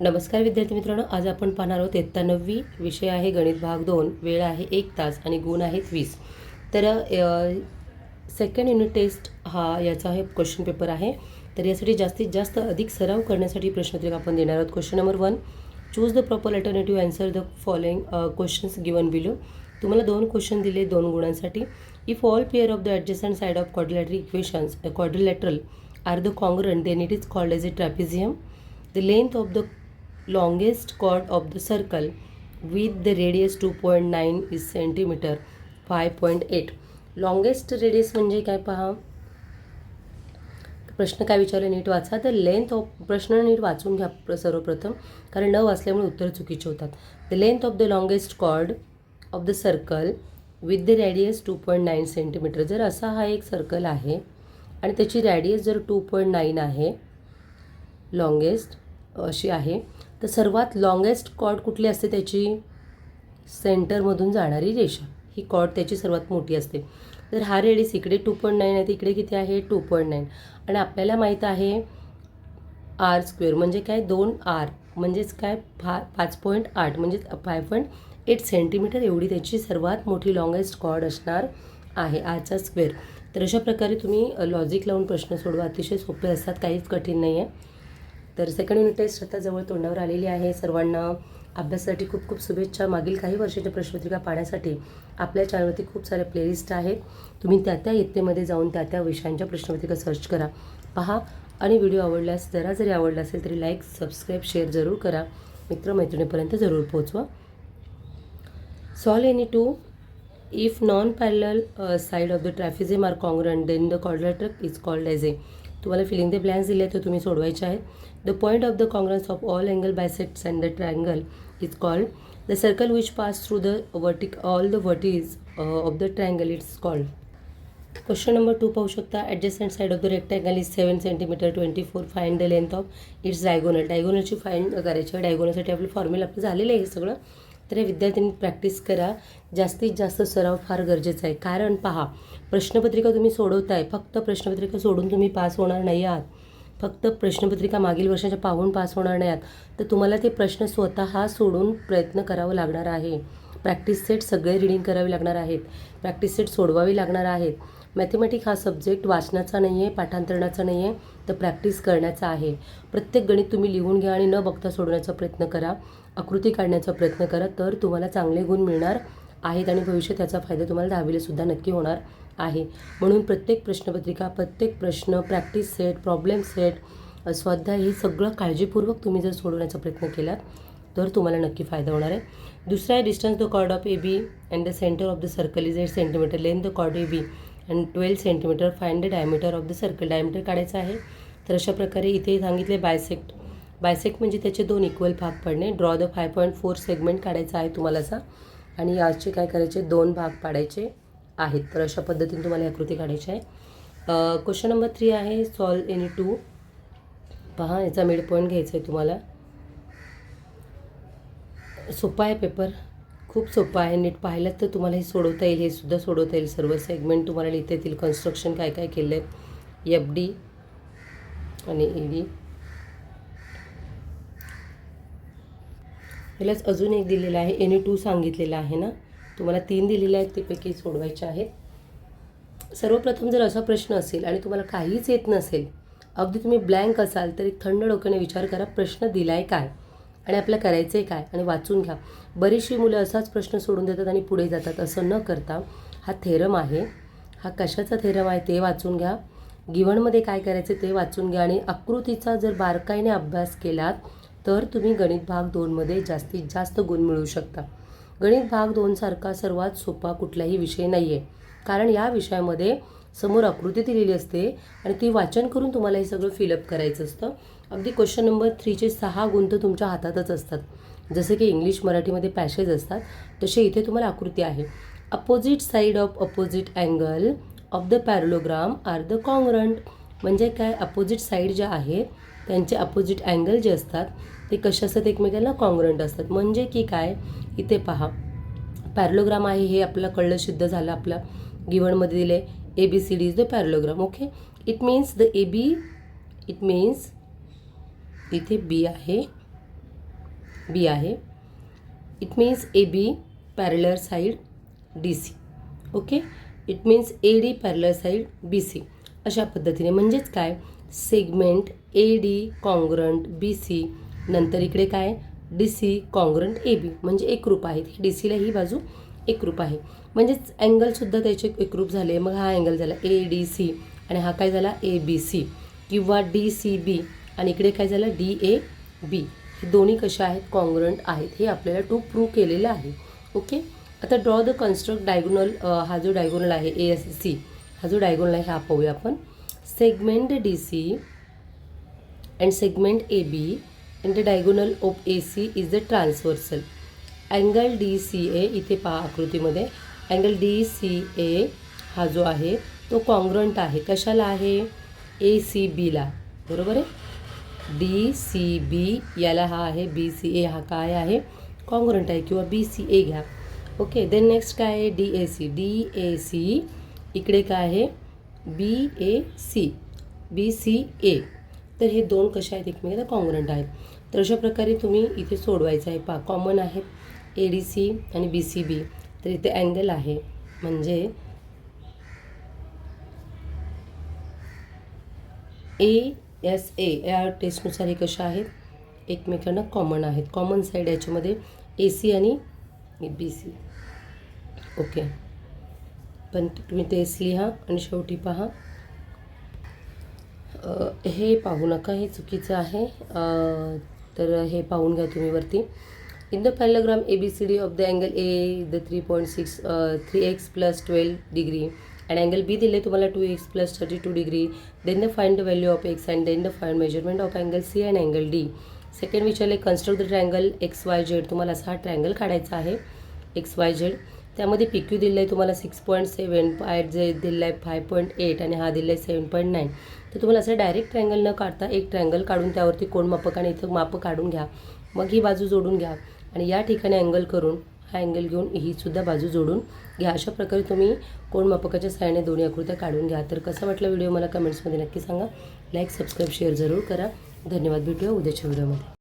नमस्कार विद्यार्थी मित्रांनो आज आपण पाहणार आहोत इयत्ता नववी विषय आहे गणित भाग दोन वेळ आहे एक तास आणि गुण आहेत वीस. तर सेकंड युनिट टेस्ट हा याचा हे क्वेश्चन पेपर आहे. तर यासाठी जास्तीत जास्त अधिक सराव करण्यासाठी प्रश्नपत्रिका आपण देणार आहोत. Question number one choose the proper alternative answer the following questions given below तुम्हाला दोन क्वेश्चन दिले दोन गुणांसाठी. If all pair of the adjacent side of quadrilateral equations quadrilateral are the congruent then it is called as a trapezium the length of the longest chord of the circle with the radius 2.9 is centimeter 5.8 longest radius म्हणजे काय पहा? प्रश्न काय विचारले? नीट वाचा. तर length of प्रश्न नीट वाचून घ्या प्र- सर्वप्रथम कारण न वाचल्यामुळे उत्तर चुकीचे होतात. The length of the longest chord of the circle with the radius two point nine centimetre जर असा हा एक सर्कल आहे आणि त्याची रॅडियस जर टू पॉईंट नाईन आहे लॉंगेस्ट अशी आहे तर सर्वात लॉंगेस्ट कॉर्ड कुठली असते त्याची? सेंटरमधून जाणारी रेषा. ही कॉर्ड त्याची सर्वात मोठी असते. तर हा रेडियस इकडे टू पॉईंट नाईन आहे तिकडे किती आहे? टू पॉईंट नाईन आणि आपल्याला माहीत आहे आर स्क्वेअर म्हणजे काय? दोन आर म्हणजेच काय? फा पाच पॉईंट आठ. म्हणजेच फाय पॉईंट एट सेंटीमीटर एवढी त्याची सर्वात मोठी लॉंगेस्ट कॉर्ड असणार आहे आरचा स्क्वेअर तर अशा प्रकारे तुम्ही लॉजिक लावून प्रश्न सोडवा. अतिशय सोपे असतात. काहीच कठीण नाही आहे तर सेकंड युनिट टेस्ट आता जवळ तोंडावर आलेली आहे. सर्वांना अभ्यासासाठी खूप खूप शुभेच्छा. मागील काही वर्षाच्या प्रश्नपत्रिका पाहण्यासाठी आपल्या चॅनलवरती खूप सारे प्लेलिस्ट आहेत. तुम्ही त्या त्या इयत्तेमध्ये जाऊन त्या त्या विषयांच्या प्रश्नपत्रिका सर्च करा पहा आणि व्हिडिओ आवडल्यास जरा जरी आवडला असेल तरी लाईक सबस्क्राईब शेअर जरूर करा. मित्रमैत्रिणीपर्यंत जरूर पोहोचवा. Solve any two if non parallel side of the trapezium are congruent then the quadrilateral is called as a तुम्हाला फिलिंग दे प्लॅन्स दिले तर तुम्ही सोडवायचे आहेत. The point of the concurrence of all angle bisectors and the triangle is called the circle which pass through the vertex all the vertices of the triangle it's called question number two पाहू शकता. Adjacent side of the rectangle is seven centimetre twenty four find the length of its diagonal डायगोनलची find करायची आहे. डायगोनलसाठी आपलं formula आपलं झालेलं आहे हे सगळं. तर विद्यार्थ्यांनी प्रॅक्टिस करा. जास्तीत जास्त सराव फार गरजेचा आहे. कारण पहा प्रश्नपत्रिका तुम्ही सोडवताय फक्त प्रश्नपत्रिका सोडून तुम्ही पास होणार नाही आहात. फक्त प्रश्नपत्रिका मागील वर्षाच्या पाहून पास होणार नाही आहात. तर तुम्हाला ते प्रश्न स्वतः सोडून प्रयत्न करावं लागणार आहे. प्रॅक्टिस सेट सगळे रिडिंग करावे लागणार आहेत. प्रॅक्टिस सेट सोडवावी लागणार आहेत. मॅथमॅटिक हा सब्जेक्ट वाचनाचा नाही आहे पाठांतरणाचा नाही आहे तर प्रॅक्टिस करण्याचा आहे. प्रत्येक गणित तुम्ही लिहून घ्या आणि न बघता सोडवण्याचा प्रयत्न करा आकृती काढण्याचा प्रयत्न करा तर तुम्हाला चांगले गुण मिळणार आहेत आणि भविष्यात त्याचा फायदा तुम्हाला दहावीलासुद्धा नक्की होणार आहे. म्हणून प्रत्येक प्रश्नपत्रिका प्रत्येक प्रश्न प्रॅक्टिस सेट प्रॉब्लेम सेट स्वाध्याय हे सगळं काळजीपूर्वक तुम्ही जर सोडवण्याचा प्रयत्न केलात तर तुम्हाला नक्की फायदा होणार आहे. दुसरा आहे distance the chord of A B and the centre of the circle is eight centimetre length the chord A B and twelve centimetre find the diameter of the circle diameter काढायचं आहे. तर अशा प्रकारे इथे सांगितले बायसेक्ट बायसेक्ट म्हणजे त्याचे दोन इक्वल भाग पडणे. Draw the five point four segment काढायचा आहे तुम्हाला असा आणि याचे काय करायचे? दोन भाग पाडायचे आहेत. तर अशा पद्धतीने तुम्हाला ही आकृती काढायची आहे. क्वेश्चन नंबर थ्री आहे सॉल्व एनी टू पहा याचा मिड पॉईंट घ्यायचा आहे तुम्हाला. सोपा आहे पेपर खूप सोपा आहे. नीट पाहिलं तर तुम्हाला हे सोडवता येईल. हे सुद्धा सोडवता येईल. सर्व सेगमेंट तुम्हाला लिहिता येतील. कन्स्ट्रक्शन काय काय केलं आहे एफ डी आणि ई डी यालाच अजून एक दिलेलं आहे. एनी टू सांगितलेलं आहे ना? तुम्हाला तीन दिलेले आहेत. त्यापैकी सोडवायचे आहेत. सर्वप्रथम जर असा प्रश्न असेल आणि तुम्हाला काहीच येत नसेल अगदी तुम्ही ब्लँक असाल तरी थंड डोक्याने विचार करा प्रश्न दिला आहे काय? आणि आपल्याला करायचं आहे काय आणि वाचून घ्या. बरीचशी मुलं असाच प्रश्न सोडून देतात आणि पुढे जातात. असं न करता हा थेरम आहे. हा कशाचा थेरम आहे ते वाचून घ्या. गिवणमध्ये काय करायचं ते वाचून घ्या. आणि आकृतीचा जर बारकाईने अभ्यास केलात तर तुम्ही गणित भाग दोनमध्ये जास्तीत जास्त गुण मिळवू शकता. गणित भाग दोनसारखा सर्वात सोपा कुठलाही विषय नाही आहे कारण या विषयामध्ये समोर आकृती दिलेली असते आणि ती वाचन करून तुम्हाला हे सगळं फिलअप करायचं असतं. अगदी क्वेश्चन नंबर थ्रीचे सहा गुंत तुमच्या हातातच असतात. जसं की इंग्लिश मराठीमध्ये पॅसेज असतात तसे इथे तुम्हाला आकृती आहे. Opposite side of opposite angle of the parallelogram are the congruent म्हणजे काय? अपोजिट साईड ज्या आहेत त्यांचे अपोजिट अँगल जे असतात ते कसे असतात? एकमेकांना कॉंग्रंट असतात. म्हणजे की काय? इथे पहा. पॅरलोग्राम आहे हे आपलं कळलं सिद्ध झालं आपलं. गिवणमध्ये दिले A B C D is the parallelogram okay it means the A B it means इथे बी आहे बी आहे. It means A B parallel side D C okay it means A D parallel side B C अशा पद्धतीने म्हणजेच काय? Segment A D congruent B C नंतर इकडे काय? D C congruent A B म्हणजे एकरूप आहेत डी सीला ही बाजू एकरूप आहे. म्हणजेच अँगलसुद्धा त्याचे एकरूप झाले. मग हा अँगल झाला ए डी सी आणि हा काय झाला? ए बी सी किंवा डी सी बी आणि इकडे काय झालं? डी ए बी हे दोन्ही कशा आहेत? कॉन्ग्रंट आहेत. हे आपल्याला टू प्रूव्ह केलेलं आहे. ओके आता ड्रॉ द कन्स्ट्रक्ट डायगोनल हा जो डायगोनल आहे ए एस सी हा जो डायगोनल आहे हा पाहूया आपण. Segment D C and segment A B and the diagonal of A C is the transversal angle D C A इथे पहा आकृतीमध्ये. अँगल डी सी ए हा जो आहे तो कॉन्ग्रंट आहे. कशाला आहे? ए सी बीला बरोबर आहे? डी सी बी याला हा आहे बी सी ए हा काय आहे? कॉन्ग्रंट आहे किंवा बी सी ए घ्या. ओके देन नेक्स्ट काय आहे? D A C. D A C इकडे काय आहे? B A C. B C A. तर हे दोन कशा आहेत एकमेकांना? कॉन्ग्रंट आहेत. तर अशा प्रकारे तुम्ही इथे सोडवायचं आहे. पा कॉमन आहेत. ए डी सी आणि बी सी बी तर इथे अँगल आहे. म्हणजे ए एस ए या टेस्टनुसार हे कशा आहेत? एकमेकांना कॉमन आहेत. कॉमन साईड याच्यामध्ये ए सी आणि बी सी ओके पण तुम्ही तेच लिहा आणि शेवटी पहा. हे पाहू नका. हे चुकीचं आहे. तर हे पाहून घ्या तुम्ही वरती. In the parallelogram A B C D of the angle A the three point six three X plus twelve degree and angle B दिले तुम्हाला two X plus thirty two degree then the value the x of X and then the of measurement of angle C D. Angle D second विचारले construct the triangle X Y Z तुम्हाला असा हा triangle काढायचा आहे. X Y Z त्यामध्ये P Q दिलं आहे तुम्हाला सिक्स पॉईंट सेवन पाय जे दिलं आहे फाय पॉईंट एट आणि हा दिला आहे सेवन पॉईंट नाईन तर तुम्हाला असं डायरेक्ट ट्रँगल न काढता एक ट्रँगल काढून त्यावरती कोण मापक आणि इथं मापं काढून घ्या. मग ही बाजू जोडून घ्या. आणि या ठिकाणी अँगल करून हा अँगल घेऊन ही सुद्धा बाजू जोडून घ्या. अशा प्रकारे तुम्ही कोण मापकाच्या सहाय्याने दोन्ही आकृत्या काढून घ्या. तर कसा वाटला व्हिडिओ मला कमेंट्समध्ये नक्की सांगा. लाईक सबस्क्राईब शेअर जरूर करा. धन्यवाद. भेटूया उद्याच्या व्हिडिओमध्ये